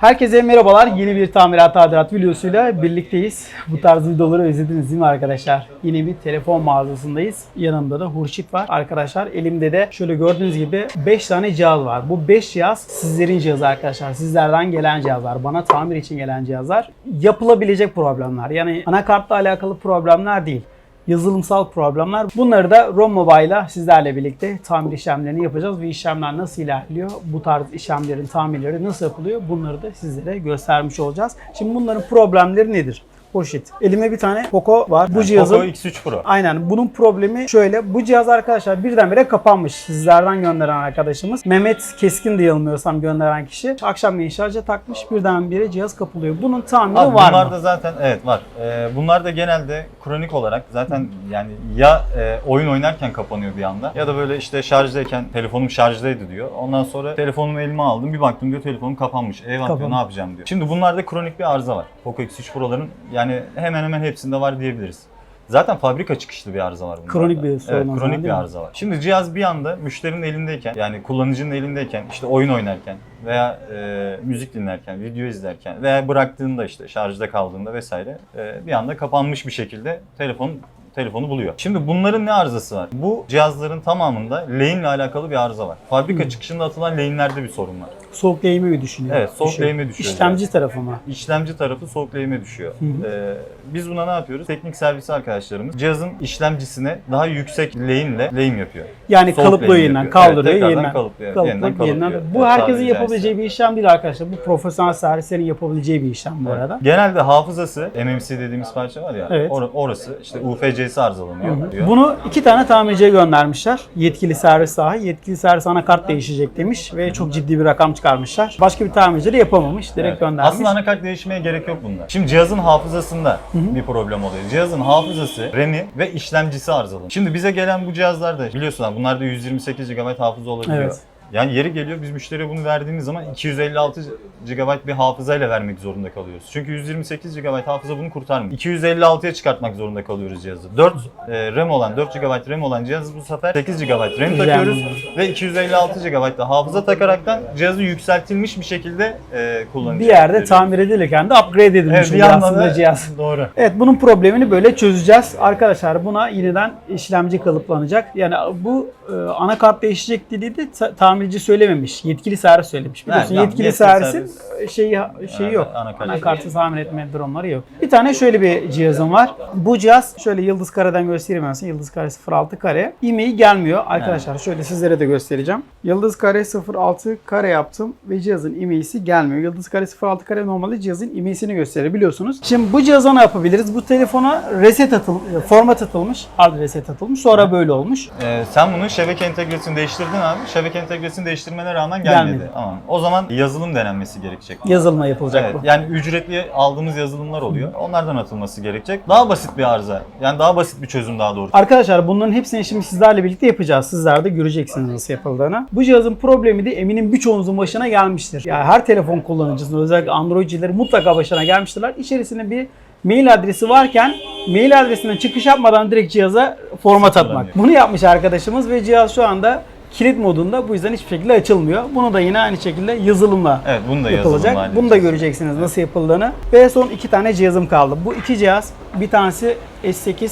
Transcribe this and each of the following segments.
Herkese merhabalar. Yeni bir tamirat tadilat videosuyla birlikteyiz. Bu tarz videoları özlediniz değil mi arkadaşlar? Yine bir telefon mağazasındayız. Yanımda da Hurşit var. Arkadaşlar elimde de şöyle gördüğünüz gibi 5 tane cihaz var. Bu 5 cihaz sizlerin cihazı arkadaşlar. Sizlerden gelen cihazlar. Bana tamir için gelen cihazlar. Yapılabilecek problemler. Yani anakartla alakalı problemler değil yazılımsal problemler. Bunları da ROM Mobile'la sizlerle birlikte tamir işlemlerini yapacağız ve işlemler nasıl ilerliyor? Bu tarz işlemlerin tamirleri nasıl yapılıyor? Bunları da sizlere göstermiş olacağız. Şimdi bunların problemleri nedir? Hoşit. Elime bir tane Poco var. Bu cihazın Poco X3 Pro. Aynen. Bunun problemi şöyle. Bu cihaz arkadaşlar birdenbire kapanmış. Sizlerden gönderen arkadaşımız. Mehmet Keskin diye yanılmıyorsam gönderen kişi. Akşamleyin şarja takmış. Birdenbire cihaz kapılıyor. Bunun tamiri Abi var bunlar mı? da zaten evet var. Ee, bunlar da genelde kronik olarak zaten yani ya e, oyun oynarken kapanıyor bir anda ya da böyle işte şarjdayken telefonum şarjdaydı diyor. Ondan sonra telefonumu elime aldım bir baktım diyor telefonum kapanmış. Eyvah diyor ne yapacağım diyor. Şimdi bunlarda kronik bir arıza var. Poco X3 Pro'ların yani hemen hemen hepsinde var diyebiliriz. Zaten fabrika çıkışlı bir arıza var bunlarda. Kronik bir sorun o Evet, zaman, kronik değil bir mi? arıza var. Şimdi cihaz bir anda müşterinin elindeyken yani kullanıcının elindeyken işte oyun oynarken veya e, müzik dinlerken, video izlerken veya bıraktığında işte şarjda kaldığında vesaire e, bir anda kapanmış bir şekilde telefon telefonu buluyor. Şimdi bunların ne arızası var? Bu cihazların tamamında lane ile alakalı bir arıza var. Fabrika Hmm. çıkışında atılan lane'lerde bir sorun var. Soğuk lehimi mi düşünüyor? Evet, soğuk Düşüyor. lehime düşüyor İşlemci tarafı mı? İşlemci tarafı soğuk lehime düşüyor. Hı hı. Ee, biz buna ne yapıyoruz? Teknik servisi arkadaşlarımız cihazın işlemcisine daha yüksek lehimle lehim yapıyor. Yani Soğuk kalıplıyor yeniden, kaldırıyor Evet, yeniden. kalıplıyor, Kalıplayıp yeniden yeniden. kalıplıyor. Bu Evet, herkesin yapabileceği bir işlem değil arkadaşlar. Bu profesyonel servislerin yapabileceği bir işlem bu Evet. arada. Genelde hafızası, MMC dediğimiz parça var ya, Evet. or- orası işte UFC'si arızalanıyor. diyor. Bunu iki tane tamirciye göndermişler. Yetkili servis sahi. Yetkili servis anakart değişecek demiş ve çok ciddi bir rakam çıkarmışlar. Başka bir tamirci de yapamamış. Direkt Evet. göndermiş. Aslında anakart değişmeye gerek yok bunda. Şimdi cihazın hafızasında bir problem oluyor. Cihazın hafızası, RAM'i ve işlemcisi arızalı. Şimdi bize gelen bu cihazlarda biliyorsunuz bunlarda 128 GB hafıza olabiliyor. Evet. Yani yeri geliyor biz müşteriye bunu verdiğimiz zaman 256 GB bir hafızayla vermek zorunda kalıyoruz. Çünkü 128 GB hafıza bunu kurtarmıyor. 256'ya çıkartmak zorunda kalıyoruz cihazı. 4 e, RAM olan, 4 GB RAM olan cihazı bu sefer 8 GB RAM takıyoruz ve 256 GB da hafıza takaraktan cihazı yükseltilmiş bir şekilde e, kullanacağız. bir yerde tamir edilirken de upgrade edilmiş Evet bir aslında da cihaz. Doğru. Evet bunun problemini böyle çözeceğiz. Arkadaşlar buna yeniden işlemci kalıplanacak. Yani bu e, anakart değişecek dediği de ta- tamirci söylememiş. Yetkili servis söylemiş. Biliyorsun yani yetkili, servisin servis- şeyi şeyi Evet, yok. anakart. Anakartı tamir etme durumları yok. Bir tane şöyle bir cihazım var. Bu cihaz şöyle yıldız kareden göstereyim ben size. Yıldız kare 06 kare. İmeği gelmiyor. Arkadaşlar şöyle sizlere de göstereceğim. Yıldız kare 06 kare yaptım ve cihazın imeğisi gelmiyor. Yıldız kare 06 kare normalde cihazın imeğisini gösterir biliyorsunuz. Şimdi bu cihaza ne yapabiliriz? Bu telefona reset atıl format atılmış. Hard reset atılmış. Sonra böyle olmuş. Ee, sen bunun şebeke entegresini değiştirdin abi. Şebeke entegresini değiştirmene rağmen gelmedi. Gelmedi. Tamam. O zaman yazılım denenmesi gerekecek. Yazılma yapılacak Evet, bu. yani ücretli aldığımız yazılımlar oluyor. Onlardan atılması gerekecek. Daha basit bir arıza. Yani daha basit bir çözüm daha doğrusu. Arkadaşlar bunların hepsini şimdi sizlerle birlikte yapacağız. Sizler de göreceksiniz nasıl yapıldığını. Bu cihazın problemi de eminim birçoğunuzun başına gelmiştir. Yani her telefon kullanıcısının özellikle Androidcilerin mutlaka başına gelmiştirler. İçerisinde bir mail adresi varken mail adresinden çıkış yapmadan direkt cihaza format atmak. Bunu yapmış arkadaşımız ve cihaz şu anda kilit modunda bu yüzden hiçbir şekilde açılmıyor. Bunu da yine aynı şekilde yazılımla Evet bunu da yapılacak. yazılımla Bunu da göreceksiniz nasıl yapıldığını. Ve son iki tane cihazım kaldı. Bu iki cihaz bir tanesi S8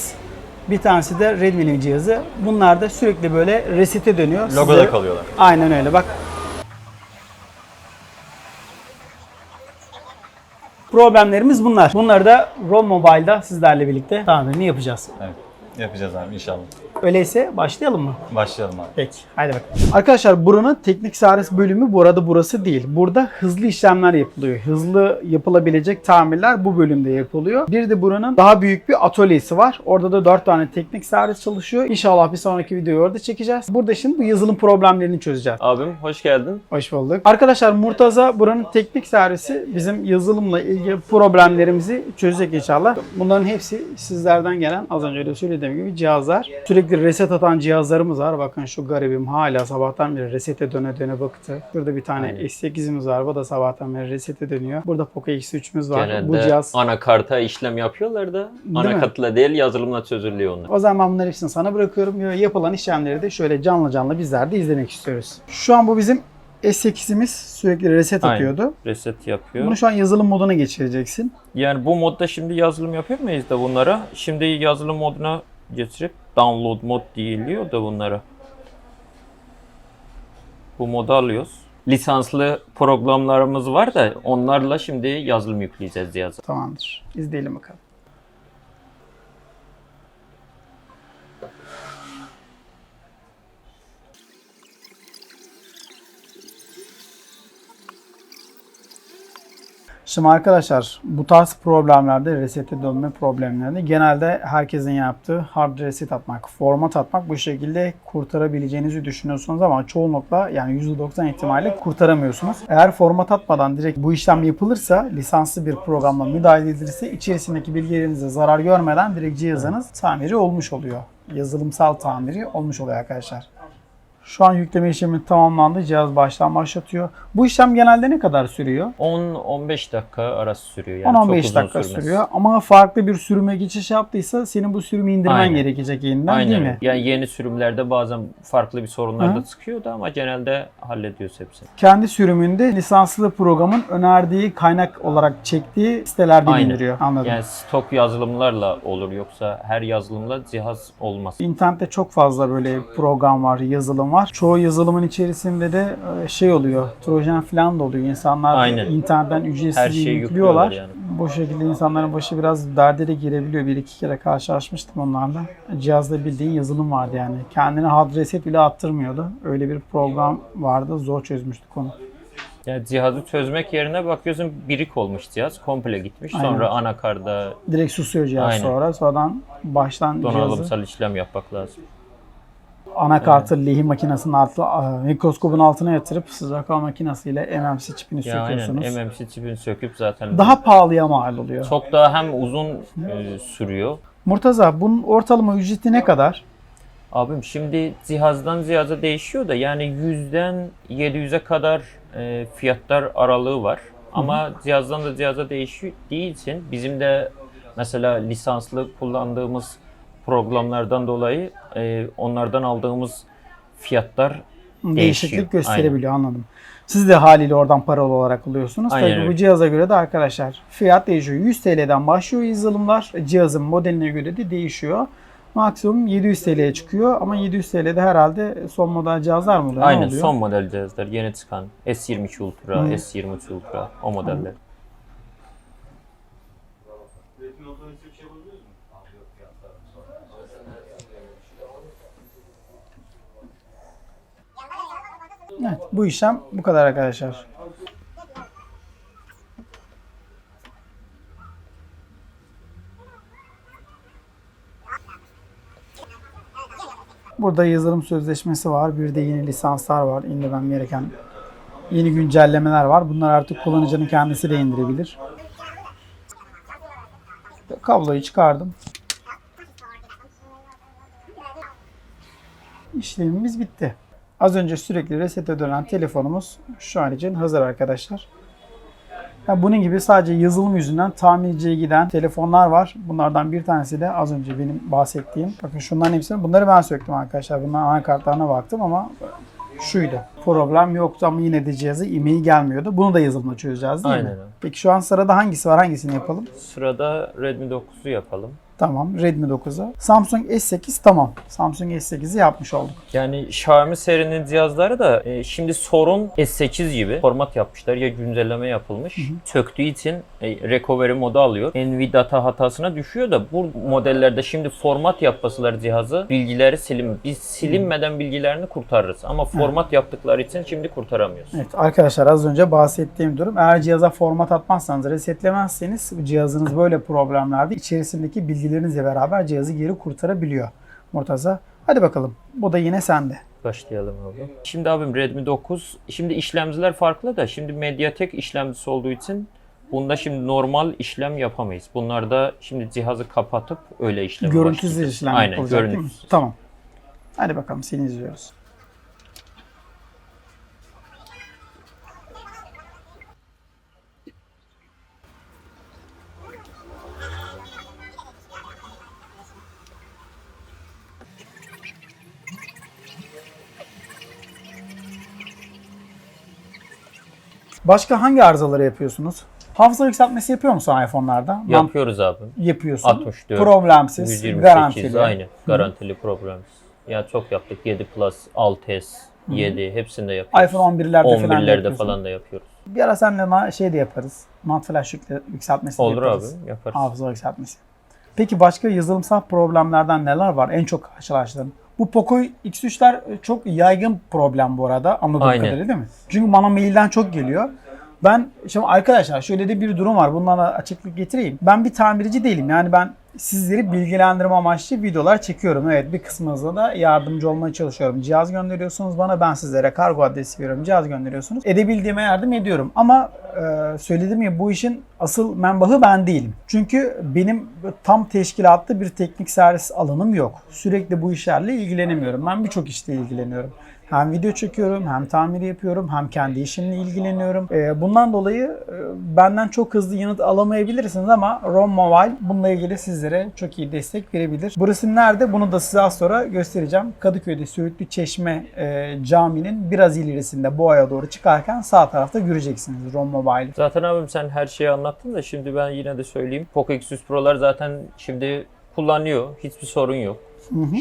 bir tanesi de Redmi'nin cihazı. Bunlar da sürekli böyle resete dönüyor. Logoda Size- kalıyorlar. Aynen öyle bak. Problemlerimiz bunlar. Bunları da ROM Mobile'da sizlerle birlikte tamirini yapacağız. Evet. Yapacağız abi inşallah. Öyleyse başlayalım mı? Başlayalım abi. Peki, hadi bakalım. Arkadaşlar buranın teknik servis bölümü bu arada burası değil. Burada hızlı işlemler yapılıyor. Hızlı yapılabilecek tamirler bu bölümde yapılıyor. Bir de buranın daha büyük bir atölyesi var. Orada da 4 tane teknik servis çalışıyor. İnşallah bir sonraki videoyu orada çekeceğiz. Burada şimdi bu yazılım problemlerini çözeceğiz. Abim hoş geldin. Hoş bulduk. Arkadaşlar Murtaza buranın teknik servisi bizim yazılımla ilgili problemlerimizi çözecek inşallah. Bunların hepsi sizlerden gelen az önce de söylediğim gibi cihazlar. Sürekli reset atan cihazlarımız var. Bakın şu garibim hala sabahtan beri resete döne döne baktı. Burada bir tane Aynen. S8'imiz var. Bu da sabahtan beri resete dönüyor. Burada Poco X3'ümüz var. Genelde Bu cihaz anakarta işlem yapıyorlar da mi? anakartla değil yazılımla çözülüyor onlar. O zaman ben bunların hepsini sana bırakıyorum. Yapılan işlemleri de şöyle canlı canlı bizler de izlemek istiyoruz. Şu an bu bizim S8'imiz sürekli reset Aynen. atıyordu. Reset yapıyor. Bunu şu an yazılım moduna geçireceksin. Yani bu modda şimdi yazılım yapıyor muyuz da bunlara? Şimdi yazılım moduna getirip download mod diyiliyor da bunlara. Bu modu alıyoruz. Lisanslı programlarımız var da onlarla şimdi yazılım yükleyeceğiz cihaza. Tamamdır. İzleyelim bakalım. Şimdi arkadaşlar bu tarz problemlerde resete dönme problemlerinde genelde herkesin yaptığı hard reset atmak, format atmak bu şekilde kurtarabileceğinizi düşünüyorsunuz ama çoğunlukla yani %90 ihtimalle kurtaramıyorsunuz. Eğer format atmadan direkt bu işlem yapılırsa lisanslı bir programla müdahale edilirse içerisindeki bilgilerinize zarar görmeden direkt cihazınız tamiri olmuş oluyor. Yazılımsal tamiri olmuş oluyor arkadaşlar. Şu an yükleme işlemi tamamlandı. Cihaz baştan başlatıyor. Bu işlem genelde ne kadar sürüyor? 10-15 dakika arası sürüyor. Yani çok 10-15 uzun dakika sürmez. sürüyor ama farklı bir sürüme geçiş yaptıysa senin bu sürümü indirmen Aynen. gerekecek yeniden Aynen. değil mi? Yani yeni sürümlerde bazen farklı bir sorunlar da çıkıyordu ama genelde hallediyoruz hepsini. Kendi sürümünde lisanslı programın önerdiği kaynak olarak çektiği sitelerde Aynen. indiriyor. Anladım. Yani stok yazılımlarla olur yoksa her yazılımla cihaz olmaz. İnternette çok fazla böyle program var, yazılım var. Çoğu yazılımın içerisinde de e, şey oluyor, trojan falan da oluyor. İnsanlar Aynen. internetten ücretsiz yüklüyorlar. yani. Bu şekilde insanların başı biraz derde de girebiliyor. Bir iki kere karşılaşmıştım onlarla. Cihazda bildiğin yazılım vardı yani. Kendine hard reset bile attırmıyordu. Öyle bir program vardı. Zor çözmüştük onu. Yani cihazı çözmek yerine bakıyorsun birik olmuş cihaz. Komple gitmiş. Aynen. Sonra anakarda Direkt susuyor cihaz Aynen. sonra. Sonradan baştan cihazı donanımsal işlem yapmak lazım. Anakartı lehim makinesinin altı, mikroskopun altına yatırıp sıcak hava makinesiyle MMC çipini Ya aynen söküyorsunuz. MMC çipini söküp zaten Daha pahalıya mal oluyor. çok daha hem uzun e, sürüyor. Murtaza bunun ortalama ücreti ne kadar? Abim şimdi cihazdan cihaza değişiyor da yani 100'den 700'e kadar e, fiyatlar aralığı var. Ama cihazdan da cihaza değiştiği için bizim de mesela lisanslı kullandığımız programlardan dolayı e, onlardan aldığımız fiyatlar Değişiklik Değişiyor. gösterebiliyor anladım. Siz de haliyle oradan paralı olarak alıyorsunuz. Aynen Tabii bu öyle. cihaza göre de arkadaşlar fiyat değişiyor. 100 TL'den başlıyor yazılımlar. Cihazın modeline göre de değişiyor. Maksimum 700 TL'ye çıkıyor ama 700 TL'de herhalde son model cihazlar mı oluyor? Ne Aynen oluyor? son model cihazlar yeni çıkan S22 Ultra, Hı. S23 Ultra o modeller. Evet, bu işlem bu kadar arkadaşlar. Burada yazılım sözleşmesi var. Bir de yeni lisanslar var. İndirmem gereken yeni güncellemeler var. Bunlar artık kullanıcının kendisi de indirebilir. Kabloyu çıkardım. İşlemimiz bitti. Az önce sürekli resete dönen telefonumuz şu an için hazır arkadaşlar. Ya bunun gibi sadece yazılım yüzünden tamirciye giden telefonlar var. Bunlardan bir tanesi de az önce benim bahsettiğim. Bakın şunların hepsini bunları ben söktüm arkadaşlar. Bunların anakartlarına baktım ama şuydu. Problem yoktu ama yine de cihazı e-mail gelmiyordu. Bunu da yazılımla çözeceğiz değil Aynen mi? Peki şu an sırada hangisi var? Hangisini yapalım? Sırada Redmi 9'u yapalım. Tamam. Redmi 9'a. Samsung S8 tamam. Samsung S8'i yapmış olduk. Yani Xiaomi serinin cihazları da e, şimdi sorun S8 gibi format yapmışlar ya güncelleme yapılmış. Söktüğü için e, recovery modu alıyor. NVData hatasına düşüyor da bu modellerde şimdi format yapmasılar cihazı bilgileri silim. Biz silinmeden bilgilerini kurtarırız ama format yaptıkları için şimdi kurtaramıyoruz. Evet arkadaşlar az önce bahsettiğim durum. Eğer cihaza format atmazsanız, resetlemezseniz cihazınız böyle problemlerde içerisindeki bilgilerinizle beraber cihazı geri kurtarabiliyor. Murtaza hadi bakalım. Bu da yine sende. Başlayalım abi. Şimdi abim Redmi 9. Şimdi işlemciler farklı da şimdi Mediatek işlemcisi olduğu için bunda şimdi normal işlem yapamayız. Bunlarda şimdi cihazı kapatıp öyle işlem Görüntüsüz işlem Aynen yapılacak görüntüsüz. Tamam. Hadi bakalım seni izliyoruz. Başka hangi arızaları yapıyorsunuz? Hafıza yükseltmesi yapıyor musun iPhone'larda? Yapıyoruz abi. yapıyorsun. 64, Problemsiz, 128 garantili. aynı. Garantili problemsiz. Ya çok yaptık. 7 Plus, 6S, 7 hepsinde yapıyoruz. iPhone 11'lerde falan da 11'lerde falan da yapıyoruz. Bir ara senle şey de yaparız. Not flash yükseltmesi de Olur yaparız. abi yaparız. Hafıza yükseltmesi. Peki başka yazılımsal problemlerden neler var? En çok karşılaştığın. Bu Poco X3'ler çok yaygın problem bu arada anladığım Aynen. kadarıyla değil mi? Çünkü bana mailden çok geliyor. Ben şimdi arkadaşlar şöyle de bir durum var. Bundan da açıklık getireyim. Ben bir tamirci değilim. Yani ben sizleri bilgilendirme amaçlı videolar çekiyorum. Evet bir kısmınızda da yardımcı olmaya çalışıyorum. Cihaz gönderiyorsunuz bana ben sizlere kargo adresi veriyorum. Cihaz gönderiyorsunuz. Edebildiğime yardım ediyorum. Ama e, söylediğim gibi bu işin asıl menbahı ben değilim. Çünkü benim tam teşkilatlı bir teknik servis alanım yok. Sürekli bu işlerle ilgilenemiyorum. Ben birçok işle ilgileniyorum. Hem video çekiyorum, hem tamir yapıyorum, hem kendi işimle ilgileniyorum. Ee, bundan dolayı e, benden çok hızlı yanıt alamayabilirsiniz ama Rom Mobile bununla ilgili sizlere çok iyi destek verebilir. Burası nerede? Bunu da size az sonra göstereceğim. Kadıköy'de Söğütlü Çeşme e, caminin biraz ilerisinde Boğa'ya doğru çıkarken sağ tarafta göreceksiniz Rom Mobile'i. Zaten abim sen her şeyi anlattın da şimdi ben yine de söyleyeyim. Poco X3 Pro'lar zaten şimdi kullanıyor. Hiçbir sorun yok.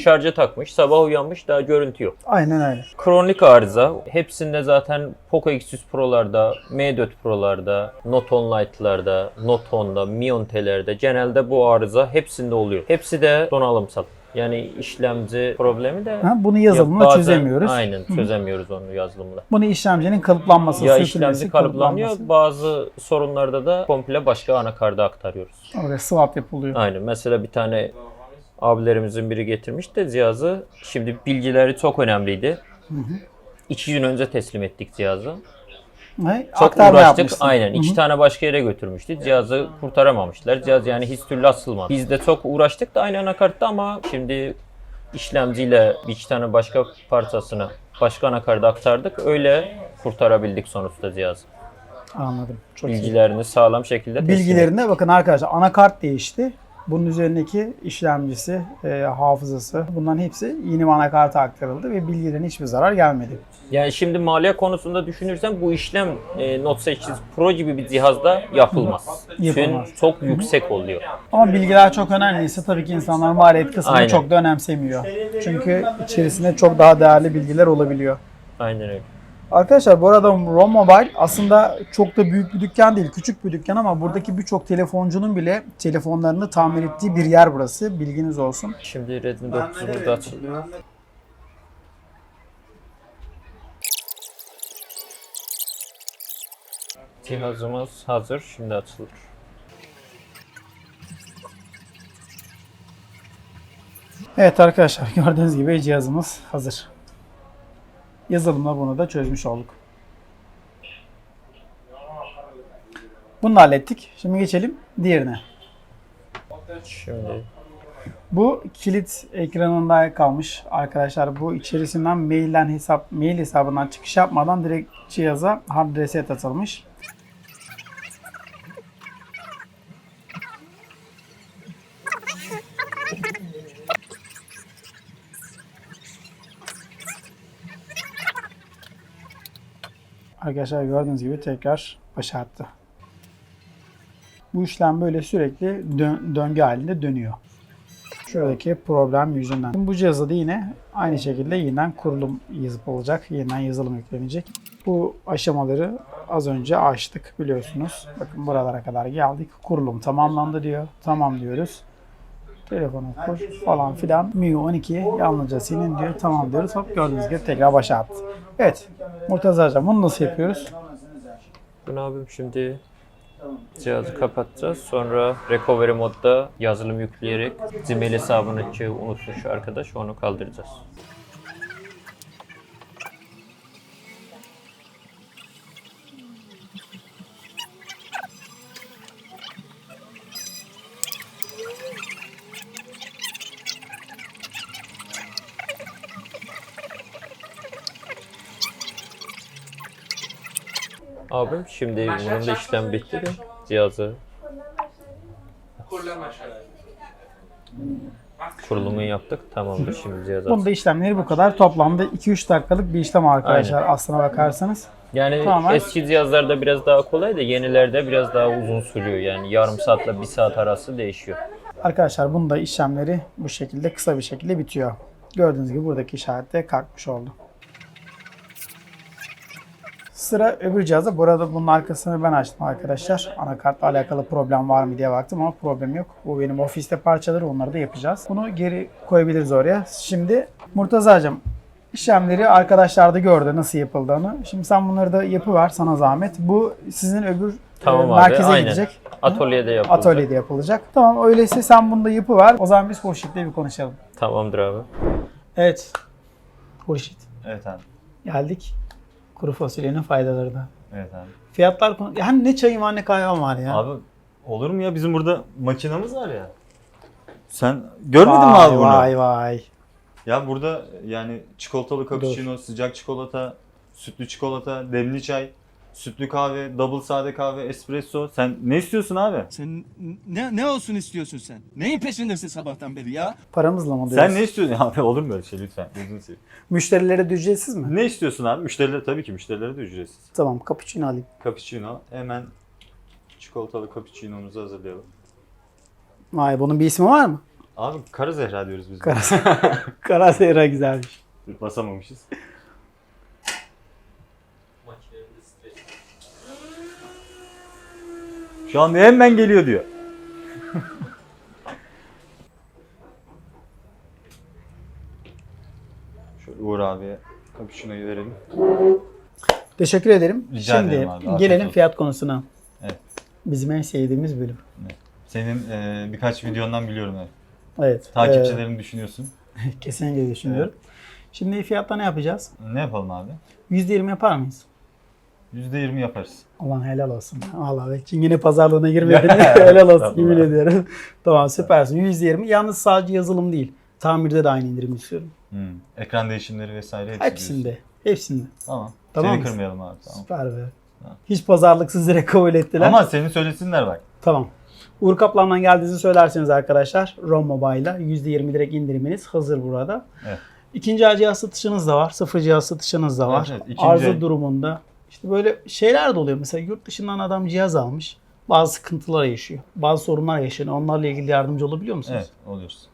Şarja takmış, sabah uyanmış daha görüntü yok. Aynen öyle. Kronik arıza. Hepsinde zaten Poco X3 Pro'larda, M4 Pro'larda, Note 10 Lite'larda, Note 10'da, Mi 10T'lerde genelde bu arıza hepsinde oluyor. Hepsi de donanımsal. Yani işlemci problemi de Ha, bunu ya yazılımla bazen- çözemiyoruz. Aynen çözemiyoruz onu yazılımla. Bunu işlemcinin kalıplanması, Ya işlemci kalıplanıyor. Bazı sorunlarda da komple başka anakarda aktarıyoruz. Oraya swap yapılıyor. Aynen. Mesela bir tane abilerimizin biri getirmiş de cihazı. Şimdi bilgileri çok önemliydi. İki gün önce teslim ettik cihazı. Ve Çok aktarma uğraştık. yapmışsın. Aynen. Hı hı. iki tane başka yere götürmüştü. Cihazı kurtaramamışlar. Cihaz yani hiç türlü asılmadı. Biz de çok uğraştık da aynı anakartta ama şimdi işlemciyle bir iki tane başka parçasını başka anakarda aktardık. Öyle kurtarabildik sonuçta cihazı. Anladım. Çok iyi. Bilgilerini sağlam şekilde teslim ettik. Bilgilerinde bakın arkadaşlar anakart değişti. Bunun üzerindeki işlemcisi, e, hafızası bunların hepsi yeni anakarta aktarıldı ve bilgilerine hiçbir zarar gelmedi. Yani şimdi maliye konusunda düşünürsen bu işlem e, Note 8 Pro gibi bir cihazda yapılmaz. Yapılmaz. Çünkü çok yüksek oluyor. Ama bilgiler çok önemliyse tabii ki insanlar maliyet kısmını Aynen. çok da önemsemiyor. Çünkü içerisinde çok daha değerli bilgiler olabiliyor. Aynen öyle. Arkadaşlar bu arada Rom Mobile aslında çok da büyük bir dükkan değil, küçük bir dükkan ama buradaki birçok telefoncunun bile telefonlarını tamir ettiği bir yer burası. Bilginiz olsun. Şimdi Redmi 9 burada açılıyor. Cihazımız hazır. Şimdi açılır. Evet arkadaşlar gördüğünüz gibi cihazımız hazır. Yazılımla bunu da çözmüş olduk. Bunu hallettik. Şimdi geçelim diğerine. Şimdi Bu kilit ekranında kalmış arkadaşlar. Bu içerisinden mailden hesap mail hesabından çıkış yapmadan direkt cihaza hard reset atılmış. Arkadaşlar gördüğünüz gibi tekrar başarttı. Bu işlem böyle sürekli dö- döngü halinde dönüyor. Şuradaki problem yüzünden. Bu cihazda da yine aynı şekilde yeniden kurulum yazıp olacak. Yeniden yazılım yüklenecek. Bu aşamaları az önce açtık biliyorsunuz. Bakın buralara kadar geldik. Kurulum tamamlandı diyor. Tamam diyoruz. Telefonu kur falan filan. MIUI 12 yalnızca senin diyor. Tamam diyoruz. Hop gördüğünüz gibi tekrar başa attı. Evet. Murtaza Hocam bunu nasıl yapıyoruz? bunu abim şimdi cihazı kapatacağız. Sonra recovery modda yazılım yükleyerek Gmail hesabını ki unutmuş arkadaş onu kaldıracağız. Abim şimdi bunun da işlem bitti de cihazı kurulumu yaptık. Tamamdır şimdi cihaz Bunda işlemleri bu kadar. Toplamda 2-3 dakikalık bir işlem arkadaşlar aslına bakarsanız. Yani Tamamen- eski cihazlarda biraz daha kolay da yenilerde biraz daha uzun sürüyor. Yani yarım saatle bir saat arası değişiyor. Arkadaşlar bunun da işlemleri bu şekilde kısa bir şekilde bitiyor. Gördüğünüz gibi buradaki işaret de kalkmış oldu. Sıra öbür cihazda. Burada bunun arkasını ben açtım arkadaşlar. Anakartla alakalı problem var mı diye baktım ama problem yok. Bu benim ofiste parçaları onları da yapacağız. Bunu geri koyabiliriz oraya. Şimdi Murtazacığım işlemleri arkadaşlar da gördü nasıl yapıldığını. Şimdi sen bunları da yapıver sana zahmet. Bu sizin öbür Tamam e, abi, merkeze aynen. gidecek. Atölyede yapıldı. Atölyede yapılacak. Tamam öyleyse sen bunu da yapıver. O zaman biz Hurşit'le bir konuşalım. Tamamdır abi. Evet. Hurşit. Evet abi. Geldik. Kuru fasulyenin faydaları da. Evet abi. Fiyatlar konu... Yani ne çayım var ne kahvem var ya. Abi olur mu ya bizim burada makinamız var ya. Sen görmedin mi vay, abi bunu? Vay vay. Ya burada yani çikolatalı cappuccino, sıcak çikolata, sütlü çikolata, demli çay, sütlü kahve, double sade kahve, espresso. Sen ne istiyorsun abi? Sen ne ne olsun istiyorsun sen? Neyin peşindesin sabahtan beri ya? Paramızla mı? Sen ne istiyorsun? Abi olur mu öyle şey lütfen? Gözünü seveyim. Müşterilere de ücretsiz mi? Ne istiyorsun abi? Müşterilere tabii ki müşterilere de ücretsiz. Tamam cappuccino alayım. Cappuccino. Hemen çikolatalı cappuccino'muzu hazırlayalım. Vay bunun bir ismi var mı? Abi kara zehra diyoruz biz. Kara, Kara Seyra güzelmiş. Basamamışız. Şu anda hemen geliyor diyor. Şöyle Uğur abiye cappuccino'yu verelim. Teşekkür ederim. Rica Şimdi ederim abi, afiyet gelelim olsun. fiyat konusuna. Evet. Bizim en sevdiğimiz bölüm. Senin e, birkaç videondan biliyorum evet. Evet. Takipçilerini düşünüyorsun. e, kesinlikle düşünüyorum. Şimdi fiyatta ne yapacağız? Ne yapalım abi? %20 yapar mıyız? %20 yaparız. Aman helal olsun. Allah. Çingene pazarlığına girmedin. helal olsun yemin ediyorum. tamam süpersin. %20. Yalnız sadece yazılım değil. Tamirde de aynı indirim istiyorum. Hmm. Ekran değişimleri vesaire hepsi diyorsun. Hepsinde. Hepsinde. Tamam. Tamam Seni kırmayalım abi. Tamam. Süper be. Tamam. Hiç pazarlıksız direkt kabul ettiler. Ama seni söylesinler bak. Tamam. Uğur Kaplan'dan geldiğinizi söylerseniz arkadaşlar Rom Mobile'la %20 direkt indiriminiz hazır burada. Evet. İkinci el cihaz satışınız da var. Sıfır cihaz satışınız da var. Evet, evet. İkinci el. durumunda. İşte böyle şeyler de oluyor. Mesela yurt dışından adam cihaz almış. Bazı sıkıntılar yaşıyor. Bazı sorunlar yaşıyor. Onlarla ilgili yardımcı olabiliyor musunuz? Evet oluyoruz.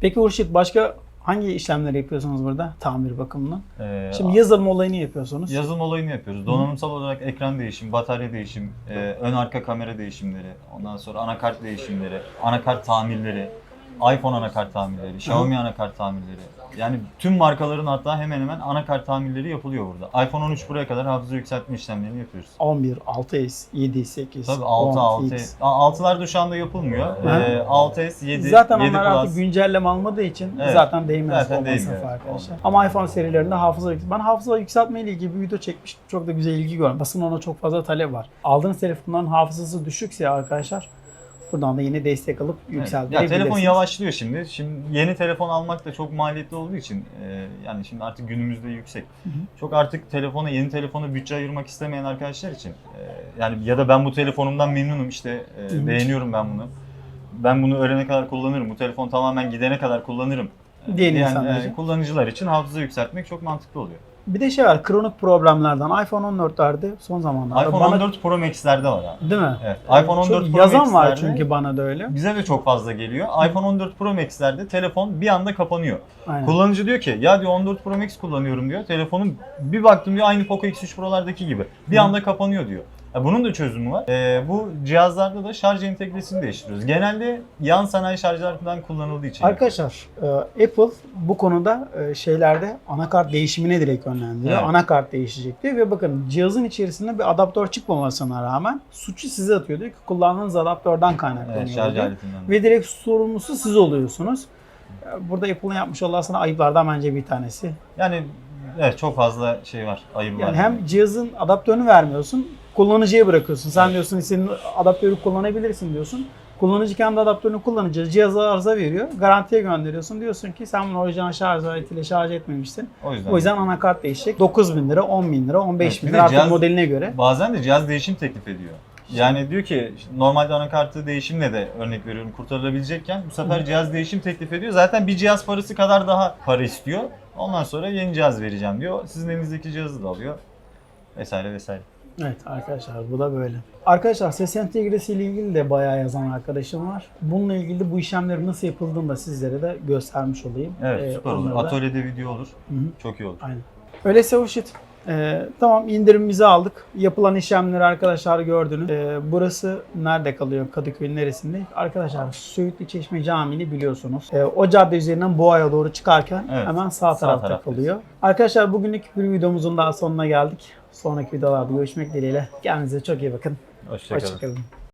Peki Urşit başka hangi işlemleri yapıyorsunuz burada tamir bakımından? Ee, Şimdi yazılım olayını yapıyorsunuz. yazılım olayını yapıyoruz. Donanımsal olarak ekran değişim, batarya değişim, e, ön arka kamera değişimleri, ondan sonra anakart değişimleri, anakart tamirleri, iPhone anakart tamirleri, Xiaomi anakart tamirleri. Yani tüm markaların hatta hemen hemen anakart tamirleri yapılıyor burada. iPhone 13 Pro'ya kadar hafıza yükseltme işlemlerini yapıyoruz. 11, 6S, 7, 8, Tabii 6, 6, 10, X. 6'lar da şu anda yapılmıyor. Hı. Ee, 6S, 7, Zaten 7 onlar Plus. artık güncelleme almadığı için Evet. zaten değmez Zaten o değmiyor. arkadaşlar. Ama iPhone serilerinde hafıza ben hafıza yükseltme ile ilgili bir video çekmiştim. Çok da güzel ilgi gördüm. Basın ona çok fazla talep var. Aldığınız telefonların hafızası düşükse arkadaşlar buradan da yine destek alıp Evet. yükseltebilirsiniz. Ya telefon yavaşlıyor şimdi. Şimdi yeni telefon almak da çok maliyetli olduğu için e, yani şimdi artık günümüzde yüksek. Çok artık telefona yeni telefona bütçe ayırmak istemeyen arkadaşlar için e, yani ya da ben bu telefonumdan memnunum işte e, Hı hı. beğeniyorum ben bunu. Ben bunu ölene kadar kullanırım. Bu telefon tamamen gidene kadar kullanırım. E, Diyen insanlar e, için. kullanıcılar için hafıza yükseltmek çok mantıklı oluyor. Bir de şey var kronik problemlerden iPhone 14'lerde son zamanlarda iPhone bana 14 Pro Max'lerde var abi. değil mi? Evet. iPhone 14 Çok Pro yazan var Max'lerde- çünkü bana da öyle. Bize de çok fazla geliyor. iPhone 14 Pro Max'lerde telefon bir anda kapanıyor. Aynen. Kullanıcı diyor ki ya diyor 14 Pro Max kullanıyorum diyor. Telefonum bir baktım diyor aynı Poco X3 Pro'lardaki gibi. Bir anda kapanıyor diyor. Ya bunun da çözümü var. Ee, bu cihazlarda da şarj entegresini değiştiriyoruz. Genelde yan sanayi şarjlardan kullanıldığı için. Arkadaşlar e, Apple bu konuda e, şeylerde anakart değişimine direkt yönlendiriyor. Evet. Anakart değişecek diyor ve bakın cihazın içerisinde bir adaptör çıkmamasına rağmen suçu size atıyor diyor ki kullandığınız adaptörden kaynaklanıyor Evet, şarj diyor. Ve direkt sorumlusu siz oluyorsunuz. E, Burada Apple'ın yapmış olduğu aslında ayıplardan bence bir tanesi. Yani evet çok fazla şey var. Ayıp var. Yani hem cihazın adaptörünü vermiyorsun, kullanıcıya bırakıyorsun. Sen diyorsun senin adaptörü kullanabilirsin diyorsun. Kullanıcı kendi adaptörünü kullanınca cihaza arıza veriyor. Garantiye gönderiyorsun. Diyorsun ki sen bunu orijinal şarj aletiyle şarj etmemişsin. o yüzden. O yüzden anakart değişecek. 9 bin lira, 10 bin lira, 15 Evet, bin lira artık cihaz- modeline göre. Bazen de cihaz değişim teklif ediyor. Yani diyor ki normalde anakartı değişimle de örnek veriyorum kurtarılabilecekken bu sefer cihaz değişim teklif ediyor. Zaten bir cihaz parası kadar daha para istiyor. Ondan sonra yeni cihaz vereceğim diyor. Sizin elinizdeki cihazı da alıyor. vesaire vesaire. Evet arkadaşlar bu da böyle. Arkadaşlar ses entegresi ile ilgili de bayağı yazan arkadaşım var. Bununla ilgili de bu işlemlerin nasıl yapıldığını da sizlere de göstermiş olayım. Evet Ee, süper olur. Atölyede video olur. Hı hı. Çok iyi olur. Aynen. Öyleyse hoş it. Ee, tamam indirimimizi aldık. Yapılan işlemleri arkadaşlar gördünüz. Ee, burası nerede kalıyor? Kadıköy'ün neresinde? Arkadaşlar Söğütlü Çeşme Camii'ni biliyorsunuz. Ee, o cadde üzerinden Boğa'ya doğru çıkarken Evet, hemen sağ, sağ tarafta taraftayız. kalıyor. Arkadaşlar bugünlük bir videomuzun daha sonuna geldik. Sonraki videolarda görüşmek dileğiyle. Kendinize çok iyi bakın. Hoşçakalın. Hoşçakalın.